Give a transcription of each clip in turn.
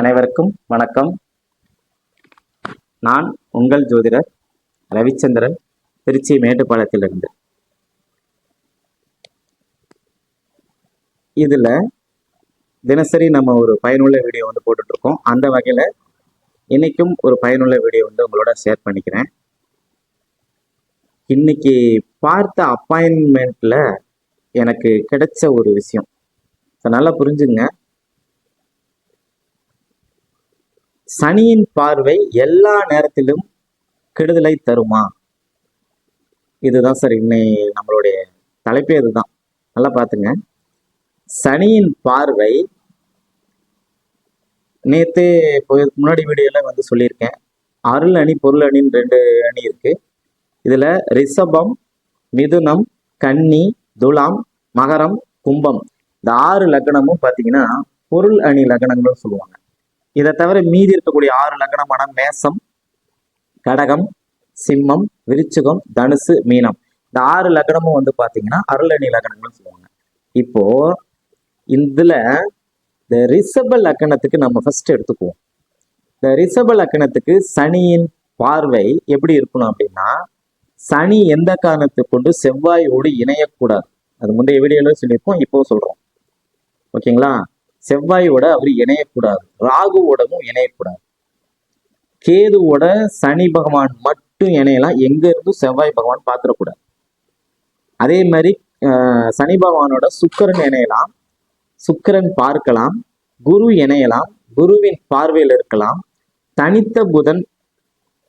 அனைவருக்கும் வணக்கம். நான் உங்கள் ஜோதிடர் ரவிச்சந்திரன் திருச்சி மேட்டுப்பாளையத்திலிருந்து. இதில் தினசரி நம்ம ஒரு பயனுள்ள வீடியோ வந்து போட்டுட்டு இருக்கோம் அந்த வகையில் இன்னைக்கும் ஒரு பயனுள்ள வீடியோ வந்து உங்களோட ஷேர் பண்ணிக்கிறேன். இன்னைக்கு பார்த்த அப்பாயின்மெண்ட்டில் எனக்கு கிடைச்ச ஒரு விஷயம். So, நல்லா புரிஞ்சுங்க. சனியின் பார்வை எல்லா நேரத்திலும் கெடுதலை தருமா? இதுதான் சார் இன்னை நம்மளுடைய தலைப்பே இதுதான். நல்லா பார்த்துங்க. சனியின் பார்வை நேத்து முன்னாடி வீடியோல வந்து சொல்லியிருக்கேன். அருள் அணி பொருள் அணின்னு ரெண்டு அணி இருக்கு. இதுல ரிஷபம் மிதுனம் கன்னி துலாம் மகரம் கும்பம். இந்த ஆறு லக்னமும் பார்த்தீங்கன்னா பொருள் அணி லக்னங்கள்னு சொல்லுவாங்க. இதை தவிர மீதி இருக்கக்கூடிய ஆறு லக்னமான மேசம் கடகம் சிம்மம் விருச்சிகம் தனுசு மீனம். இந்த ஆறு லக்னமும் வந்து பார்த்தீங்கன்னா அருளணி லக்னங்கள்னு சொல்லுவாங்க. இப்போ இதுல இந்த ரிஷப லக்னத்துக்கு நம்ம ஃபர்ஸ்ட் எடுத்துக்குவோம். இந்த ரிஷப லக்னத்துக்கு சனியின் பார்வை எப்படி இருக்கணும் அப்படின்னா சனி எந்த காரணத்தை கொண்டு செவ்வாயோடு இணையக்கூடாது. அது முந்தைய வீடியோல சொல்லியிருப்போம் இப்போ சொல்றோம். ஓகேங்களா? செவ்வாயோட அவர் இணையக்கூடாது. ராகுவோடவும் இணையக்கூடாது. கேதுவோட சனி பகவான் மட்டும் இணையலாம் எங்க இருந்தும் செவ்வாய் பகவான் பார்த்துடக்கூடாது. அதே மாதிரி சனி பகவானோட சுக்கரன் இணையலாம். சுக்கிரன் பார்க்கலாம். குரு இணையலாம். குருவின் பார்வையில் இருக்கலாம். தனித்த புதன்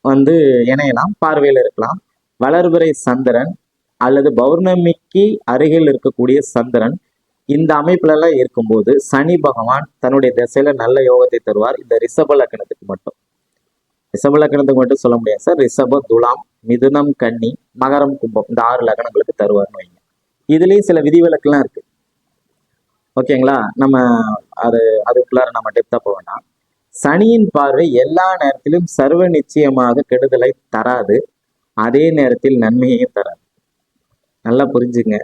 வந்து இணையலாம் பார்வையில் இருக்கலாம். வளர்வரை சந்திரன் அல்லது பௌர்ணமிக்கு அருகில் இருக்கக்கூடிய சந்திரன் இந்த அமைப்புல எல்லாம் இருக்கும்போது சனி பகவான் தன்னுடைய திசையில நல்ல யோகத்தை தருவார். இந்த ரிஷப லக்கணத்துக்கு மட்டும். ரிஷப லக்கணத்துக்கு மட்டும் சொல்ல முடியாது சார். ரிஷப துலாம் மிதுனம் கன்னி மகரம் கும்பம் இந்த ஆறு லக்கணங்களுக்கு தருவார்னு வைங்க. இதுலயும் சில விதிவிலக்குலாம் இருக்கு. ஓகேங்களா? நம்ம அது அதுக்குள்ளார நம்ம டெப்தா போக வேண்டாம். சனியின் பார்வை எல்லா நேரத்திலும் சர்வ நிச்சயமாக கெடுதலை தராது. அதே நேரத்தில் நன்மையையும் தராது. நல்லா புரிஞ்சுங்க.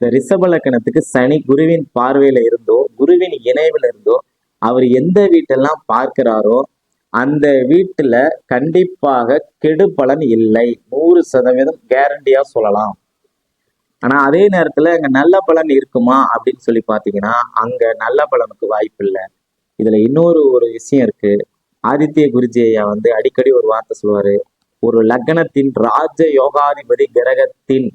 இந்த ரிஷப லக்கணத்துக்கு சனி குருவின் பார்வையில இருந்தோ குருவின் இணைவில் இருந்தோ அவர் எந்த வீட்டெல்லாம் பார்க்கிறாரோ அந்த வீட்டுல கண்டிப்பாக கெடு பலன் இல்லை. நூறு சதவீதம் கேரண்டியா சொல்லலாம். ஆனா அதே நேரத்துல அங்க நல்ல பலன் இருக்குமா அப்படின்னு சொல்லி பாத்தீங்கன்னா அங்க நல்ல பலனுக்கு வாய்ப்பு இல்லை. இதுல இன்னொரு ஒரு விஷயம் இருக்கு. ஆதித்ய குருஜி ஐயா வந்து அடிக்கடி ஒரு வார்த்தை சொல்லுவாரு. ஒரு லக்னத்தின் ராஜ யோகாதிபதி கிரகத்தின்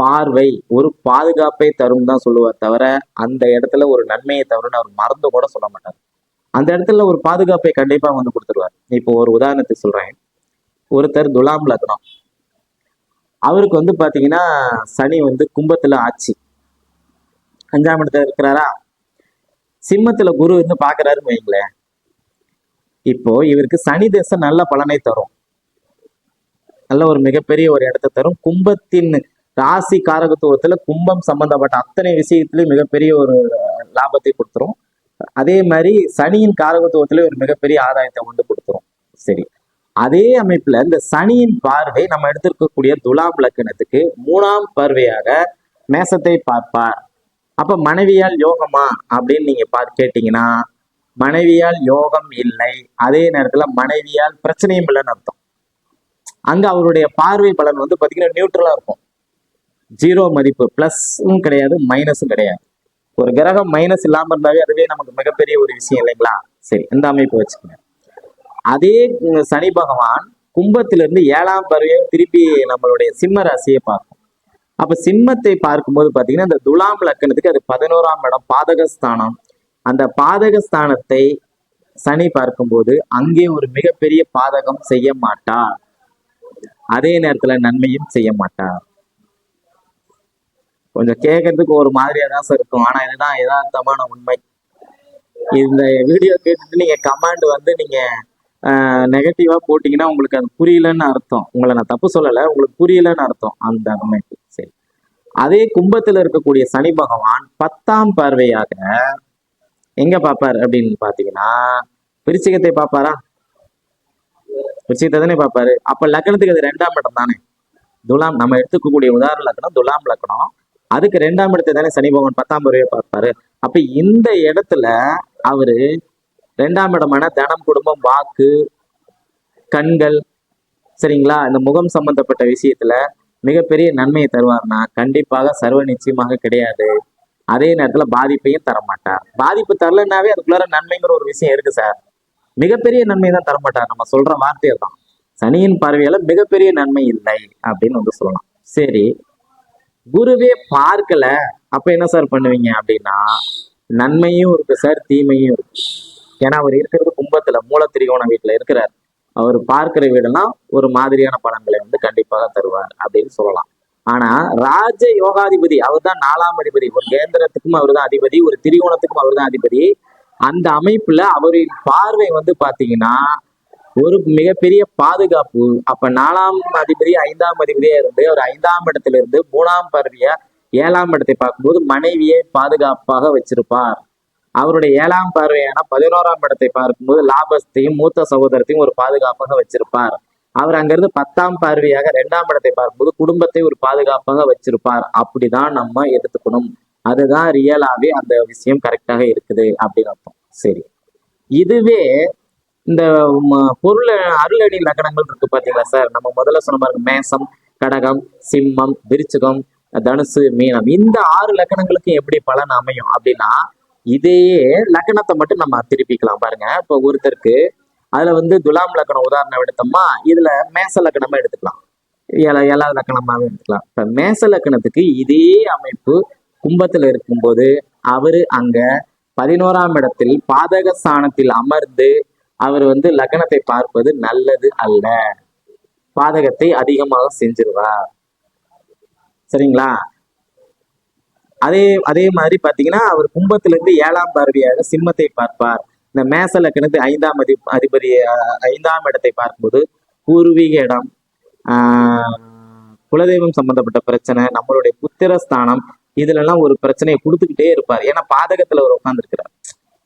பார்வை ஒரு பாதுகாப்பை தரும் தான் சொல்லுவார் தவிர அந்த இடத்துல ஒரு நன்மையை தவறுன்னு அவர் மறந்து கூட சொல்ல மாட்டார். அந்த இடத்துல ஒரு பாதுகாப்பை கண்டிப்பா வந்து கொடுத்துருவார். இப்போ ஒரு உதாரணத்துக்கு சொல்றேன். ஒருத்தர் துலாம் லக்னம். அவருக்கு வந்து பாத்தீங்கன்னா சனி வந்து கும்பத்துல ஆட்சி. அஞ்சாம் இடத்துல இருக்கிறாரா? சிம்மத்துல குரு வந்து பாக்குறாருன்னு வைங்களேன் இப்போ இவருக்கு சனி தசை நல்ல பலனை தரும். நல்ல ஒரு மிகப்பெரிய ஒரு இடத்தை தரும். கும்பத்தின் ராசி காரகத்துவத்துல கும்பம் சம்பந்தப்பட்ட அத்தனை விஷயத்திலயும் மிகப்பெரிய ஒரு லாபத்தை கொடுத்துரும். அதே மாதிரி சனியின் காரகத்துவத்திலே ஒரு மிகப்பெரிய ஆதாயத்தை கொண்டு கொடுத்துரும். சரி. அதே அமைப்புல இந்த சனியின் பார்வை நம்ம எடுத்திருக்கக்கூடிய துலாம் லக்கணத்துக்கு மூணாம் பார்வையாக மேசத்தை பார்ப்பார். அப்ப மனைவியால் யோகமா அப்படின்னு நீங்க பார்த்து கேட்டீங்கன்னா மனைவியால் யோகம் இல்லை. அதே நேரத்துல மனைவியால் பிரச்சனையும் இல்லைன்னு அர்த்தம். அங்க அவருடைய பார்வை பலன் வந்து பாத்தீங்கன்னா நியூட்ரலா இருக்கும். ஜீரோ மதிப்பு ப்ளஸ்ஸும் கிடையாது மைனஸும் கிடையாது. ஒரு கிரகம் மைனஸ் இல்லாமல் இருந்தாவே அதுவே நமக்கு மிகப்பெரிய ஒரு விஷயம் இல்லைங்களா? சரி இந்த அமைப்பு வச்சுக்கோங்க. அதே சனி பகவான் கும்பத்திலிருந்து ஏழாம் பருவம் திருப்பி நம்மளுடைய சிம்ம ராசியை பார்க்கும். அப்ப சிம்மத்தை பார்க்கும்போது பாத்தீங்கன்னா இந்த துலாம் லக்கணத்துக்கு அது பதினோராம் இடம் பாதகஸ்தானம். அந்த பாதகஸ்தானத்தை சனி பார்க்கும்போது அங்கே ஒரு மிகப்பெரிய பாதகம் செய்ய மாட்டார். அதே நேரத்துல நன்மையும் செய்ய மாட்டார். கொஞ்சம் கேட்கறதுக்கு ஒரு மாதிரியா தான் சார் இருக்கும். ஆனா இதுதான் யதார்த்தமான உண்மை. இந்த வீடியோ கேட்டுட்டு நீங்க கமாண்ட் வந்து நீங்க நெகட்டிவா போட்டீங்கன்னா உங்களுக்கு அது புரியலன்னு அர்த்தம். உங்களை நான் தப்பு சொல்லலை உங்களுக்கு புரியலன்னு அர்த்தம். அந்த கமெண்ட் சரி. அதே கும்பத்துல இருக்கக்கூடிய சனி பகவான் பத்தாம் பார்வையாக எங்க பார்ப்பார் அப்படின்னு பாத்தீங்கன்னா விருச்சிகத்தை பார்ப்பாரா? விருச்சிகத்தை தானே பார்ப்பாரு. அப்ப லக்னத்துக்கு அது ரெண்டாம் இடம் தானே. துலாம் நம்ம எடுத்துக்கக்கூடிய உதாரண லக்னம் துலாம் லக்னம். அதுக்கு ரெண்டாம் இடத்தை தானே சனி பகவான் பத்தாம் முறையை பார்ப்பாரு. அப்ப இந்த இடத்துல அவரு ரெண்டாம் இடமான தனம் குடும்பம் வாக்கு கண்கள் சரிங்களா? இந்த முகம் சம்பந்தப்பட்ட விஷயத்துல மிகப்பெரிய நன்மையை தருவார்னா கண்டிப்பாக சர்வ நிச்சயமாக கிடையாது. அதே நேரத்துல பாதிப்பையும் தரமாட்டார். பாதிப்பு தரலன்னாவே அதுக்குள்ளார நன்மைங்கிற ஒரு விஷயம் இருக்கு சார். மிகப்பெரிய நன்மை தான் தரமாட்டார். நம்ம சொல்ற வார்த்தையை தான் சனியின் பார்வையால மிகப்பெரிய நன்மை இல்லை அப்படின்னு வந்து சொல்லலாம். சரி குருவே பார்க்கல. அப்ப என்ன சார் பண்ணுவீங்க அப்படின்னா நன்மையும் இருக்கு சார் தீமையும் இருக்கு. ஏன்னா அவர் இருக்கிறது கும்பத்துல மூலத்திரிகோண வீட்டுல இருக்கிறார். அவர் பார்க்கிற வீடெல்லாம் ஒரு மாதிரியான பலன்களை வந்து கண்டிப்பாக தருவார் அப்படின்னு சொல்லலாம். ஆனா ராஜ யோகாதிபதி அவர் தான் நாலாம் அதிபதி. ஒரு கேந்திரத்துக்கும் அவர் தான் அதிபதி ஒரு திரிகோணத்துக்கும் அவர் தான் அதிபதி. அந்த அமைப்புல அவரின் பார்வை வந்து பாத்தீங்கன்னா ஒரு மிகப்பெரிய பாதுகாப்பு. அப்ப நாலாம் அதிபதி ஐந்தாம் அதிபதியா இருந்து அவர் ஐந்தாம் இடத்துல இருந்து மூணாம் பதவியா ஏழாம் இடத்தை பார்க்கும்போது மனைவியை பாதுகாப்பாக வச்சிருப்பார். அவருடைய ஏழாம் பார்வையான பதினோராம் இடத்தை பார்க்கும்போது லாபஸ்தையும் மூத்த சகோதரத்தையும் ஒரு பாதுகாப்பாக வச்சிருப்பார். அவர் அங்கிருந்து பத்தாம் பார்வையாக இரண்டாம் இடத்தை பார்க்கும்போது குடும்பத்தை ஒரு பாதுகாப்பாக வச்சிருப்பார். அப்படிதான் நம்ம எடுத்துக்கணும். அதுதான் ரியலாவே அந்த விஷயம் கரெக்டாக இருக்குது அப்படின்னு அர்த்தம். சரி. இதுவே இந்த பொருள் அருளடி லக்கணங்கள் இருக்கு பாத்தீங்களா சார்? நம்ம முதல்ல சொன்ன மாதிரி மேசம் கடகம் சிம்மம் விருச்சகம் தனுசு மீனம். இந்த ஆறு லக்கணங்களுக்கு எப்படி பலன் அமையும் அப்படின்னா இதையே லக்கணத்தை மட்டும் நம்ம திருப்பிக்கலாம் பாருங்க. இப்போ ஒருத்தருக்கு அதுல வந்து துலாம் லக்கணம் உதாரணம் எடுத்தோம்னா இதுல மேச லக்கணமா எடுத்துக்கலாம். ஏழாவது லக்கணமாக எடுத்துக்கலாம். இப்ப மேச லக்கணத்துக்கு இதே அமைப்பு கும்பத்துல இருக்கும்போது அவரு அங்க பதினோராம் இடத்தில் பாதக ஸ்தானத்தில் அமர்ந்து அவர் வந்து லக்னத்தை பார்ப்பது நல்லது அல்ல. பாதகத்தை அதிகமாக செஞ்சிருவார். சரிங்களா? அதே அதே மாதிரி பாத்தீங்கன்னா அவர் கும்பத்திலிருந்து ஏழாம் பார்வையாக சிம்மத்தை பார்ப்பார். இந்த மேச லக்கணத்து ஐந்தாம் அதி அதிபதி ஐந்தாம் இடத்தை பார்க்கும்போது பூர்வீக இடம் ஆஹ், குலதெய்வம் சம்பந்தப்பட்ட பிரச்சனை நம்மளுடைய புத்திரஸ்தானம் இதுல எல்லாம் ஒரு பிரச்சனையை கொடுத்துக்கிட்டே இருப்பார். ஏன்னா பாதகத்துல அவர் உட்காந்துருக்கிறார்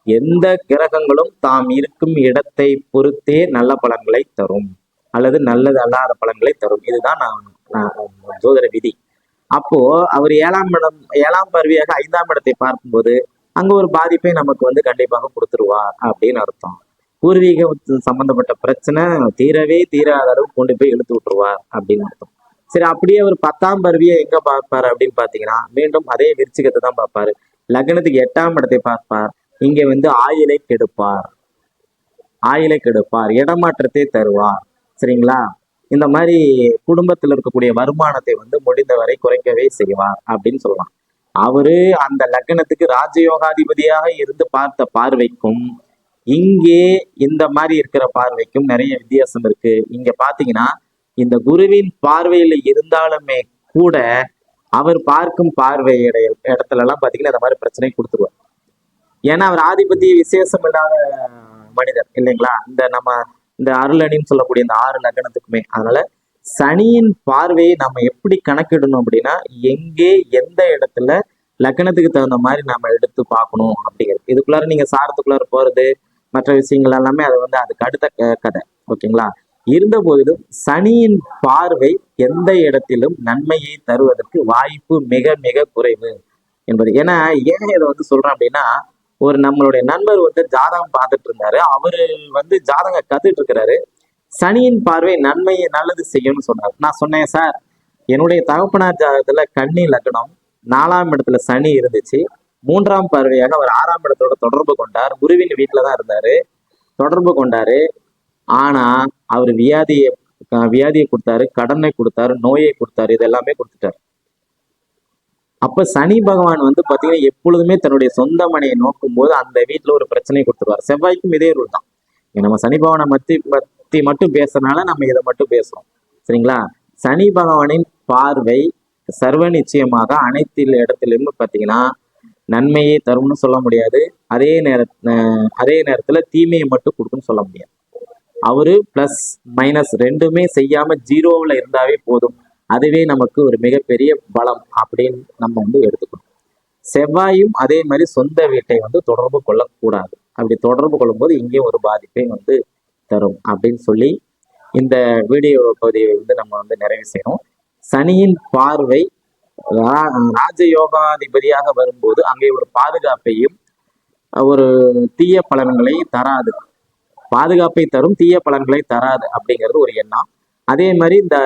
எந்த கிரகங்களும் தாம் இருக்கும் இடத்தை பொறுத்தே நல்ல பலன்களை தரும். அல்லது நல்லது அல்லாத பலன்களை தரும். இதுதான் நான் ஜோதிட விதி. அப்போ அவர் ஏழாம் இடம் ஏழாம் பருவியாக ஐந்தாம் இடத்தை பார்க்கும்போது அங்க ஒரு பாதிப்பை நமக்கு வந்து கண்டிப்பாக கொடுத்துருவார் அப்படின்னு அர்த்தம். பூர்வீக சம்பந்தப்பட்ட பிரச்சனை தீரவே தீராத அளவு கொண்டு போய் இழுத்து விட்டுருவார் அப்படின்னு அர்த்தம். சரி அப்படியே அவர் பத்தாம் பருவியை எங்க பார்ப்பார் அப்படின்னு பாத்தீங்கன்னா மீண்டும் அதே விருச்சிகத்தை தான் பார்ப்பாரு. லக்னத்துக்கு எட்டாம் இடத்தை பார்ப்பார். இங்க வந்து ஆயிலை கெடுப்பார். ஆயிலை கெடுப்பார். இடமாற்றத்தை தருவார். சரிங்களா? இந்த மாதிரி குடும்பத்தில் இருக்கக்கூடிய வருமானத்தை வந்து முடிந்தவரை குறைக்கவே செய்வார் அப்படின்னு சொல்லலாம். அவரு அந்த லக்னத்துக்கு ராஜயோகாதிபதியாக இருந்து பார்த்த பார்வைக்கும் இங்கே இந்த மாதிரி இருக்கிற பார்வைக்கும் நிறைய வித்தியாசம் இருக்கு. இங்க பாத்தீங்கன்னா இந்த குருவின் பார்வையில இருந்தாலுமே கூட அவர் பார்க்கும் பார்வை இடத்துல எல்லாம் பாத்தீங்கன்னா இந்த மாதிரி பிரச்சனை கொடுத்துருவார். ஏன்னா அவர் ஆதிபத்திய விசேஷம் இல்லாத மனிதர் இல்லைங்களா? இந்த நம்ம இந்த அருளணின்னு சொல்லக்கூடிய இந்த ஆறு லக்னத்துக்குமே. அதனால சனியின் பார்வையை நம்ம எப்படி கணக்கிடணும் அப்படின்னா எங்கே எந்த இடத்துல லக்னத்துக்கு தகுந்த மாதிரி நம்ம எடுத்து பார்க்கணும் அப்படிங்கிறது. இதுக்குள்ளார நீங்க சாரத்துக்குள்ளார போறது மற்ற விஷயங்கள் எல்லாமே அது வந்து அதுக்கு அடுத்த க- கதை. ஓகேங்களா? இருந்த போதிலும் சனியின் பார்வை எந்த இடத்திலும் நன்மையை தருவதற்கு வாய்ப்பு மிக மிக குறைவு என்பது. ஏன்னா ஏன் இதை வந்து சொல்றேன் அப்படின்னா ஒரு நம்மளுடைய நண்பர் வந்து ஜாதகம் பார்த்துட்டு இருந்தாரு. அவரு வந்து ஜாதகம் கத்துட்டு இருக்கிறாரு. சனியின் பார்வை நன்மையை நல்லது செய்யும்னு சொன்னார். நான் சொன்னேன் சார் என்னுடைய தகப்பனார் ஜாதகத்துல கன்னி லக்னம் நாலாம் இடத்துல சனி இருந்துச்சு. மூன்றாம் பார்வையாக அவர் ஆறாம் இடத்தோட தொடர்பு கொண்டார். குருவின் வீட்டில தான் இருந்தாரு. தொடர்பு கொண்டாரு. ஆனா அவர் வியாதியை வியாதியை கொடுத்தாரு கடனை கொடுத்தாரு நோயை கொடுத்தாரு இது எல்லாமே கொடுத்துட்டாரு. அப்ப சனி பகவான் வந்து பாத்தீங்கன்னா எப்பொழுதுமே தன்னுடைய சொந்த மனையை நோக்கும் போது அந்த வீட்டுல ஒரு பிரச்சனையை கொடுத்துருவார். செவ்வாய்க்கும் இதே ரூல் தான். நம்ம சனி பகவானை மத்தி பத்தி மட்டும் பேசுறதுனால நம்ம இதை மட்டும் பேசுறோம். சரிங்களா? சனி பகவானின் பார்வை சர்வ நிச்சயமாக அனைத்து இடத்திலுமே பாத்தீங்கன்னா நன்மையை தரும்னு சொல்ல முடியாது. அதே நேர அஹ் அதே நேரத்துல தீமையை மட்டும் கொடுக்கும்னு சொல்ல முடியாது. அவரு பிளஸ் மைனஸ் ரெண்டுமே செய்யாம ஜீரோவில் இருந்தாவே போதும். அதுவே நமக்கு ஒரு மிகப்பெரிய பலம் அப்படின்னு நம்ம வந்து எடுத்துக்கணும். செவ்வாயும் அதே மாதிரி சொந்த வீட்டை வந்து தொடர்பு கொள்ளக்கூடாது. அப்படி தொடர்பு கொள்ளும்போது இங்கேயும் ஒரு பாதிப்பை வந்து தரும் அப்படின்னு சொல்லி இந்த வீடியோ பகுதியை வந்து நம்ம வந்து நிறைவு செய்யணும். சனியின் பார்வை ரா- ராஜயோகாதிபதியாக வரும்போது அங்கே ஒரு பாதுகாப்பையும் ஒரு தீய பலன்களை தராது. பாதுகாப்பை தரும் தீய பலன்களை தராது அப்படிங்கிறது ஒரு எண்ணம். அதே மாதிரி இந்த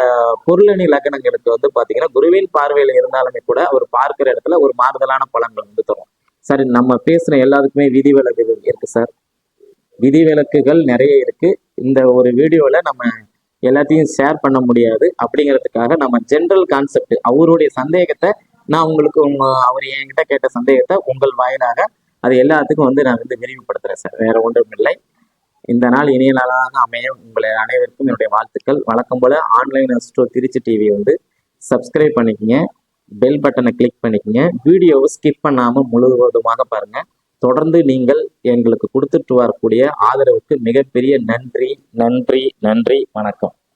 பொருளணி லக்னங்களுக்கு வந்து பாத்தீங்கன்னா குருவின் பார்வையில் இருந்தாலுமே கூட அவர் பார்க்கிற இடத்துல ஒரு மாறுதலான பலன்கள் வந்து தரும். சார் நம்ம பேசுன எல்லாத்துக்குமே விதிவிலக்குகள் இருக்கு சார். விதிவிலக்குகள் நிறைய இருக்கு. இந்த ஒரு வீடியோல நம்ம எல்லாத்தையும் ஷேர் பண்ண முடியாது. அப்படிங்கிறதுக்காக நம்ம ஜென்ரல் கான்செப்ட் அவருடைய சந்தேகத்தை நான் உங்களுக்கு உங்க அவர் என்கிட்ட கேட்ட சந்தேகத்தை உங்கள் வாயிலாக அது எல்லாத்துக்கும் வந்து நான் வந்து விரிவுபடுத்துறேன் சார். வேற ஒன்றும் இல்லை இந்த நாள் இனிய நாளாக அமைய உங்களை அனைவருக்கும் என்னுடைய வாழ்த்துக்கள். வழக்கம் போல ஆன்லைன் அஸ்ட்ரோ திருச்சி டிவி வந்து சப்ஸ்கிரைப் பண்ணிக்கங்க. பெல் பட்டனை கிளிக் பண்ணிக்கங்க. வீடியோவை ஸ்கிப் பண்ணாமல் முழுவதுமாக பாருங்க. தொடர்ந்து நீங்கள் எங்களுக்கு கொடுத்துட்டு வரக்கூடிய ஆதரவுக்கு மிகப்பெரிய நன்றி நன்றி நன்றி வணக்கம்.